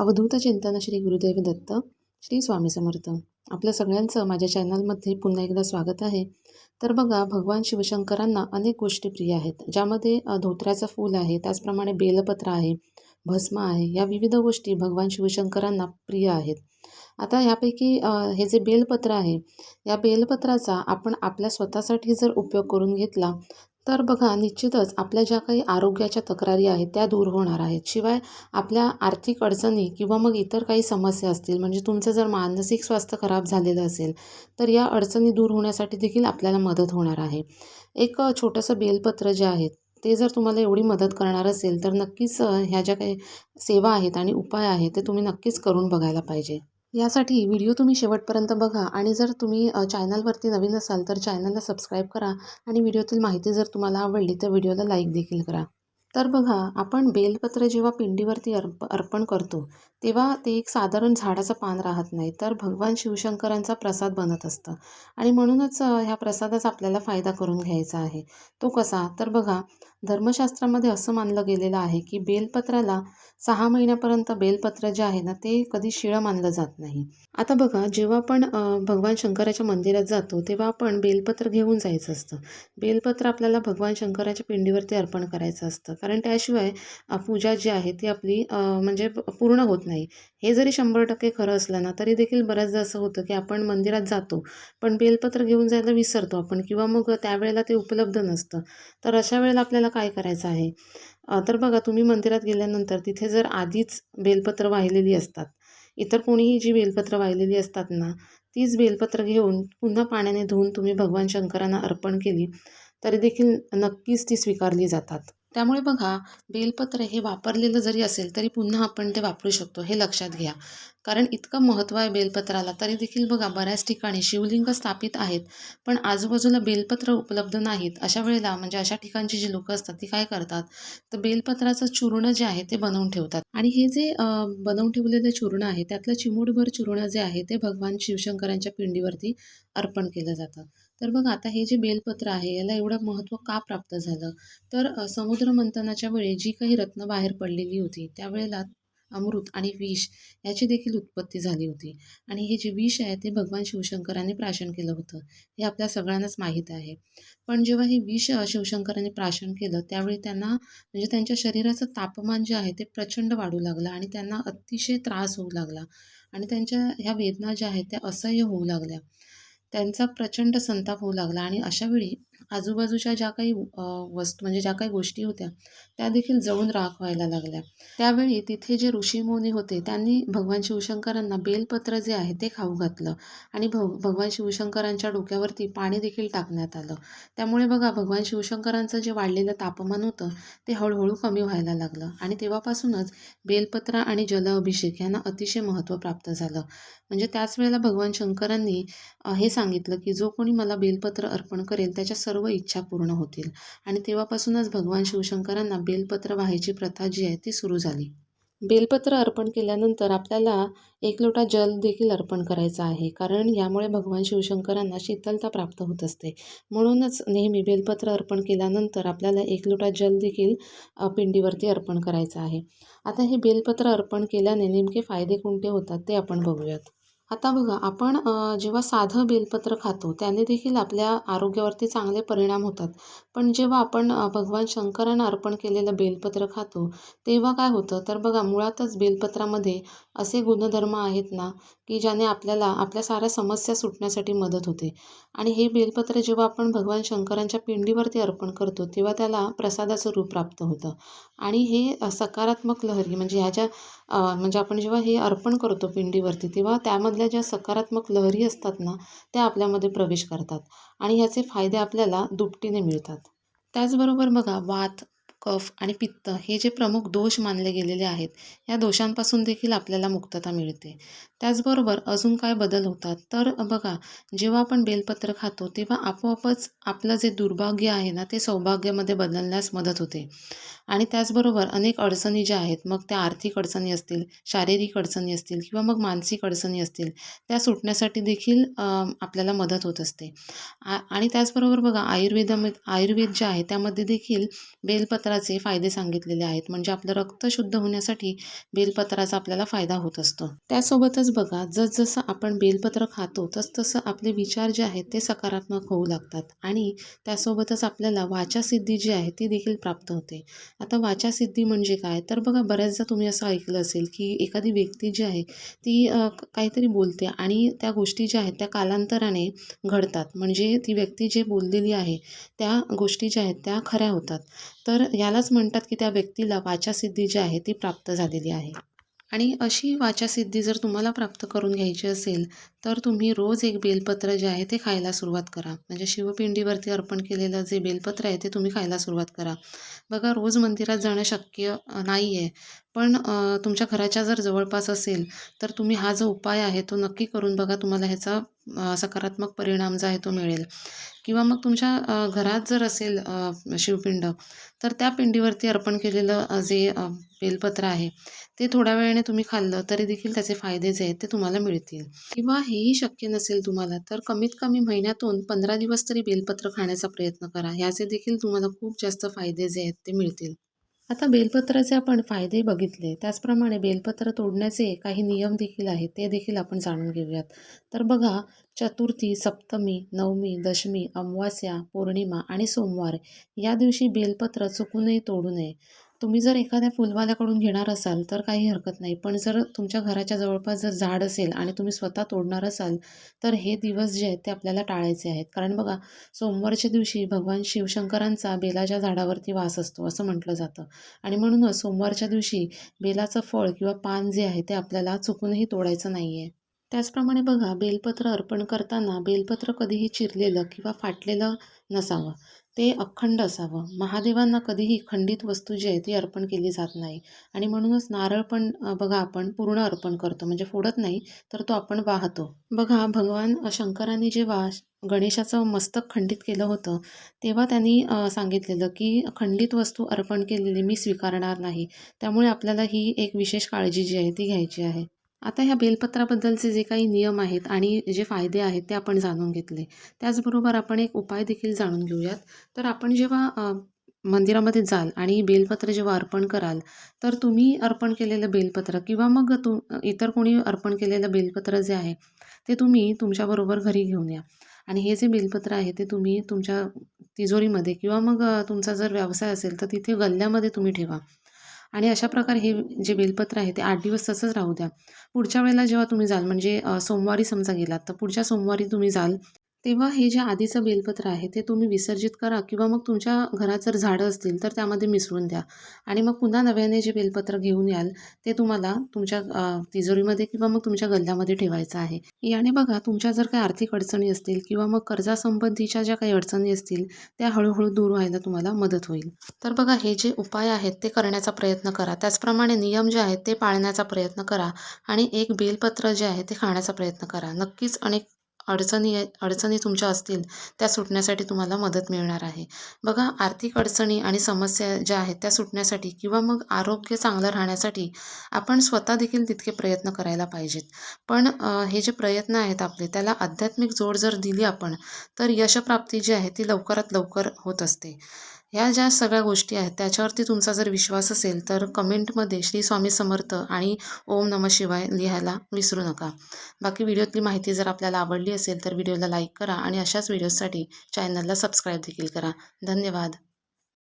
अवधूत चिंतन श्री गुरुदेव दत्त श्री स्वामी समर्थ. आपल्या सगळ्यांचं माझ्या चॅनलमध्ये पुन्हा एकदा स्वागत आहे. तर बघा भगवान शिवशंकरांना अनेक गोष्टी प्रिय आहेत. ज्यामध्ये धोत्र्याचं फूल आहे त्याचप्रमाणे बेलपत्र आहे भस्म आहे या विविध गोष्टी भगवान शिवशंकरांना प्रिय आहेत. आता ह्यापैकी हे जे बेलपत्र आहे या बेलपत्राचा आपण आपल्या स्वतःसाठी जर उपयोग करून घेतला तर बघा निश्चितच आपल्या ज्या काही आरोग्याच्या तक्रारी आहेत त्या दूर होणार आहेत. शिवाय आपल्या आर्थिक अडचणी किंवा मग इतर काही समस्या असतील म्हणजे तुमचं जर मानसिक स्वास्थ्य खराब झालेलं असेल तर या अडचणी दूर होण्यासाठी देखील आपल्याला मदत होणार आहे. एक छोटंसं बेलपत्र जे आहे ते जर तुम्हाला एवढी मदत करणार असेल तर नक्कीच ह्या ज्या काही सेवा आहेत आणि उपाय आहेत ते तुम्ही नक्कीच करून बघायला पाहिजे. यासाठी व्हिडिओ तुम्ही शेवटपर्यंत बघा आणि जर तुम्ही चॅनलवरती नवीन असाल तर चॅनलला सबस्क्राईब करा आणि व्हिडिओतील माहिती जर तुम्हाला आवडली तर व्हिडिओला लाईक देखील करा. तर बघा आपण बेलपत्र जेव्हा पिंडीवरती अर्प अर्पण करतो तेव्हा ते एक साधारण झाडाचं पान राहत नाही तर भगवान शिवशंकरांचा प्रसाद बनत असतं. आणि म्हणूनच ह्या प्रसादाचा आपल्याला फायदा करून घ्यायचा आहे. तो कसा? तर बघा धर्मशास्त्रामध्ये असं मानलं गेलेलं आहे की बेलपत्राला सहा महिन्यापर्यंत बेलपत्र जे आहे ना ते कधी शिळं मानलं जात नाही. आता बघा जेव्हा आपण भगवान शंकराच्या मंदिरात जातो तेव्हा आपण बेलपत्र घेऊन जायचं असतं. बेलपत्र आपल्याला भगवान शंकराच्या पिंडीवरती अर्पण करायचं असतं. कारण त्याशिवाय पूजा जी आहे ती आपली म्हणजे पूर्ण होत नाही. हे जरी शंभर टक्के खरं असलं ना तरी देखील बऱ्याचदा असं होतं की आपण मंदिरात जातो पण बेलपत्र घेऊन जायला विसरतो आपण किंवा मग त्यावेळेला ते उपलब्ध नसतं. तर अशा वेळेला आपल्याला काय करायचं आहे? तर बघा तुम्ही मंदिरात गेल्यानंतर तिथे जर आधीच बेलपत्र वाहिलेली असतात इतर कोणीही जी बेलपत्र वाहिलेली असतात ना तीच बेलपत्र घेऊन पुन्हा पाण्याने धुवून तुम्ही भगवान शंकरांना अर्पण केली तरी देखील नक्कीच ती स्वीकारली जातात. त्यामुळे बघा बेलपत्र हे वापरलेलं जरी असेल तरी पुन्हा आपण ते वापरू शकतो हे लक्षात घ्या. कारण इतकं महत्त्व आहे बेलपत्राला तरी देखील बघा बऱ्याच ठिकाणी शिवलिंग स्थापित आहेत पण आजूबाजूला बेलपत्र उपलब्ध नाहीत. अशा वेळेला म्हणजे अशा ठिकाणची जी लोकं असतात ती काय करतात? तर बेलपत्राचं चूर्ण जे आहे ते बनवून ठेवतात. आणि हे जे बनवून ठेवलेलं चूर्ण आहे त्यातलं चिमूटभर चूर्ण जे आहे ते भगवान शिवशंकरांच्या पिंडीवरती अर्पण केलं जातं. तर मग आता हे जे बेलपत्र आहे याला एवढं महत्त्व का प्राप्त झालं? तर समुद्र मंथनाच्या वेळी जी काही रत्न बाहेर पडलेली होती त्यावेळेला अमृत आणि विष याची देखील उत्पत्ती झाली होती. आणि हे जे विष आहे ते भगवान शिवशंकरांनी प्राशन केलं होतं. हे आपल्या सगळ्यांनाच माहीत आहे. पण जेव्हा हे विष शिवशंकराने शिवशंकरांनी प्राशन केलं त्यावेळी त्यांना म्हणजे त्यांच्या शरीराचं तापमान जे आहे ते प्रचंड वाढू लागलं आणि त्यांना अतिशय त्रास होऊ लागला. आणि त्यांच्या ह्या वेदना ज्या आहेत त्या असह्य होऊ लागल्या. त्यांचा प्रचंड संताप होऊ लागला आणि अशावेळी आजूबाजूच्या ज्या काही वस्तू म्हणजे ज्या काही गोष्टी होत्या त्या देखील जळून राख व्हायला लागल्या. त्यावेळी तिथे जे ऋषीमुनी होते त्यांनी भगवान शिवशंकरांना बेलपत्र जे आहे ते खाऊ घातलं. आणि भग भगवान शिवशंकरांच्या डोक्यावरती पाणी देखील टाकण्यात आलं. त्यामुळे बघा भगवान शिवशंकरांचं जे वाढलेलं तापमान होतं ते हळूहळू कमी व्हायला लागलं. आणि तेव्हापासूनच बेलपत्र आणि जल अभिषेक यांना अतिशय महत्त्व प्राप्त झालं. म्हणजे त्याच वेळेला भगवान शंकरांनी हे सांगितलं की जो कोणी मला बेलपत्र अर्पण करेल त्याच्या सर्व इच्छा पूर्ण होतील. आणि तेव्हापासूनच भगवान शिवशंकरांना बेलपत्र व्हायची प्रथा जी आहे ती सुरू झाली. बेलपत्र अर्पण केल्यानंतर आपल्याला एक लोटा जल देखील अर्पण करायचा आहे. कारण यामुळे भगवान शिवशंकरांना शीतलता प्राप्त होत असते. म्हणूनच नेहमी बेलपत्र अर्पण केल्यानंतर आपल्याला एक लोटा जल देखील पिंडीवरती अर्पण करायचं आहे. आता हे बेलपत्र अर्पण केल्याने नेमके फायदे कोणते होतात ते आपण बघूयात. आता बघा आपण जेव्हा साधं बेलपत्र खातो त्याने देखील आपल्या आरोग्यावरती चांगले परिणाम होतात. पण जेव्हा आपण भगवान शंकरांना अर्पण केलेलं बेलपत्र खातो तेव्हा काय होतं? तर बघा मुळातच बेलपत्रामध्ये असे गुणधर्म आहेत ना की ज्याने आपल्याला आपल्या साऱ्या समस्या सुटण्यासाठी मदत होते. आणि हे बेलपत्र जेव्हा आपण भगवान शंकरांच्या पिंडीवरती अर्पण करतो तेव्हा त्याला प्रसादाचं रूप प्राप्त होतं. आणि हे सकारात्मक लहरी म्हणजे ह्या ज्या म्हणजे आपण जेव्हा हे अर्पण करतो पिंडीवरती तेव्हा त्यामधल्या ज्या सकारात्मक लहरी असतात ना त्या आपल्यामध्ये प्रवेश करतात. आणि ह्याचे फायदे आपल्याला दुपटीने मिळतात. त्याचबरोबर बघा वात कफ आणि पित्त हे जे प्रमुख दोष मानले गेलेले आहेत या दोषांपासून देखील आपल्याला मुक्तता मिळते. त्याचबरोबर अजून काय बदल होतात? तर बघा जेव्हा आपण बेलपत्र खातो तेव्हा आपोआपच आपलं जे दुर्भाग्य आहे ना ते सौभाग्यामध्ये बदलण्यास मदत होते. आणि त्याचबरोबर अनेक अडचणी ज्या आहेत मग त्या आर्थिक अडचणी असतील शारीरिक अडचणी असतील किंवा मग मानसिक अडचणी असतील त्या सुटण्यासाठी देखील आपल्याला मदत होत असते. आ आणि त्याचबरोबर बघा आयुर्वेदामध्ये आयुर्वेद जे आहे त्यामध्ये देखील बेलपत्र बेलपत्राचे फायदे सांगितलेले आहेत. म्हणजे आपलं रक्त शुद्ध होण्यासाठी बेलपत्राचा आपल्याला फायदा होत असतो. त्यासोबतच बघा जसजसं आपण बेलपत्र खातो तसतसं आपले विचार जे आहेत ते सकारात्मक होऊ लागतात. आणि त्यासोबतच आपल्याला वाचासिद्धी जी आहे ती देखील प्राप्त होते. आता वाचासिद्धी म्हणजे काय? तर बघा बऱ्याचदा तुम्ही असं ऐकलं असेल की एखादी व्यक्ती जी आहे ती काहीतरी बोलते आणि त्या गोष्टी ज्या आहेत त्या कालांतराने घडतात. म्हणजे ती व्यक्ती जे बोललेली आहे त्या गोष्टी ज्या आहेत त्या खऱ्या होतात. तर यालाच म्हणतात की त्या व्यक्तीला वाचासिद्धी जी आहे ती प्राप्त झालेली आहे. आणि अशी वाचासिद्धी जर तुम्हाला प्राप्त करून घ्यायची असेल तर तुम्ही रोज एक बेलपत्र जे आहे ते खायला सुरुवात करा. म्हणजे शिवपिंडीवरती अर्पण केलेलं जे बेलपत्र आहे ते तुम्ही खायला सुरुवात करा. बघा रोज मंदिरात जाणं शक्य नाही आहे पण तुमच्या घराच्या जर जवळपास असेल तर तुम्ही हा जो उपाय आहे तो नक्की करून बघा तुम्हाला ह्याचा सकारात्मक परिणाम जो आहे तो मिळेल. किंवा मग तुमच्या घरात जर असेल शिवपिंड तर त्या पिंडीवरती अर्पण केलेलं जे बेलपत्र आहे ते थोड्या वेळाने तुम्ही खाल्लं तरी देखील त्याचे फायदे जे आहेत ते तुम्हाला मिळतील. किंवा हेही शक्य नसेल तुम्हाला तर कमीत कमी महिन्यातून पंधरा दिवस तरी बेलपत्र खाण्याचा प्रयत्न करा. ह्याचे देखील तुम्हाला खूप जास्त फायदे जे आहेत ते मिळतील. आता बेलपत्राचे आपण फायदे बघितले. त्याचप्रमाणे बेलपत्र तोडण्याचे काही नियम देखील आहेत ते देखील आपण जाणून घेऊयात. तर बघा चतुर्थी सप्तमी नवमी दशमी अमावास्या पौर्णिमा आणि सोमवार या दिवशी बेलपत्र चुकूनही तोडू नये. तुम्ही जर एखाद्या फुलवाल्याकडून घेणार असाल तर काही हरकत नाही. पण जर तुमच्या घराच्या जवळपास जर झाड असेल आणि तुम्ही स्वतः तोडणार असाल तर हे दिवस जे आहेत ते आपल्याला टाळायचे आहेत. कारण बघा सोमवारच्या दिवशी भगवान शिवशंकरांचा बेलाच्या झाडावरती वास असतो असं म्हटलं जातं. आणि म्हणूनच सोमवारच्या दिवशी बेलाचं फळ किंवा पान जे आहे ते आपल्याला चुकूनही तोडायचं नाही आहे त्याचप्रमाणे बघा बेलपत्र अर्पण करताना बेलपत्र कधीही चिरलेलं किंवा फाटलेलं नसावं. ते अखंड असावं. महादेवांना कधीही खंडित वस्तू जी आहे ती अर्पण केली जात नाही. आणि म्हणूनच नारळ पण बघा आपण पूर्ण अर्पण करतो. म्हणजे फोडत नाही तर तो आपण वाहतो. बघा भगवान शंकरांनी जेव्हा गणेशाचं मस्तक खंडित केलं होतं तेव्हा त्यांनी सांगितलेलं की खंडित वस्तू अर्पण केलेली मी स्वीकारणार नाही. त्यामुळे आपल्याला ही एक विशेष काळजी जी आहे ती घ्यायची आहे. आता ह्या बेलपत्राबद्दलचे जे काही नियम आहेत आणि जे फायदे आहेत ते आपण जाणून घेतले. त्याचबरोबर आपण एक उपाय देखील जाणून घेऊयात. तर आपण जेव्हा मंदिरामध्ये जाल आणि बेलपत्र जेव्हा अर्पण कराल तर तुम्ही अर्पण केलेलं बेलपत्र किंवा मग तु इतर कोणी अर्पण केलेलं बेलपत्र जे आहे ते तुम्ही तुमच्याबरोबर घरी घेऊन या. आणि हे जे बेलपत्र आहे ते तुम्ही तुमच्या तिजोरीमध्ये किंवा मग तुमचा जर व्यवसाय असेल तर तिथे गल्ल्यामध्ये तुम्ही ठेवा. आणि अशा प्रकारे हे जे बेलपत्र आहे ते आठ दिवस तसंच राहू द्या. पुढच्या वेळेला जेव्हा तुम्ही जाल म्हणजे सोमवारी समजा गेलात तर पुढच्या सोमवारी तुम्ही जाल तेव्हा हे जे आधीचं बेलपत्र आहे ते तुम्ही विसर्जित करा किंवा मग तुमच्या घरात जर झाडं असतील तर त्यामध्ये मिसळून द्या. आणि मग पुन्हा नव्याने जे बेलपत्र घेऊन याल ते तुम्हाला तुमच्या तिजोरीमध्ये किंवा मग तुमच्या गल्ल्यामध्ये ठेवायचं आहे. याने बघा तुमच्या जर काही आर्थिक अडचणी असतील किंवा मग कर्जासंबंधीच्या ज्या काही अडचणी असतील त्या हळूहळू दूर व्हायला तुम्हाला मदत होईल. तर बघा हे जे उपाय आहेत ते करण्याचा प्रयत्न करा. त्याचप्रमाणे नियम जे आहेत ते पाळण्याचा प्रयत्न करा. आणि एक बेलपत्र जे आहे ते खाण्याचा प्रयत्न करा. नक्कीच अनेक अडचणी अडचणी तुमच्या असतील त्या सुटण्यासाठी तुम्हाला मदत मिळणार आहे. बघा आर्थिक अडचणी आणि समस्या ज्या आहेत त्या सुटण्यासाठी किंवा मग आरोग्य चांगलं राहण्यासाठी आपण स्वतः देखील तितके प्रयत्न करायला पाहिजेत. पण हे जे प्रयत्न आहेत आपले त्याला आध्यात्मिक जोड जर दिली आपण तर यशप्राप्ती जी आहे ती लवकरात लवकर होत असते. ह्या ज्या सगळ्या गोष्टी आहेत त्याच्यावरती तुमचा जर विश्वास असेल तर कमेंटमध्ये श्री स्वामी समर्थ आणि ओम नम शिवाय लिहायला विसरू नका. बाकी व्हिडिओतली माहिती जर आपल्याला आवडली असेल तर व्हिडिओला लाईक करा आणि अशाच व्हिडिओसाठी चॅनलला सबस्क्राईब देखील करा. धन्यवाद.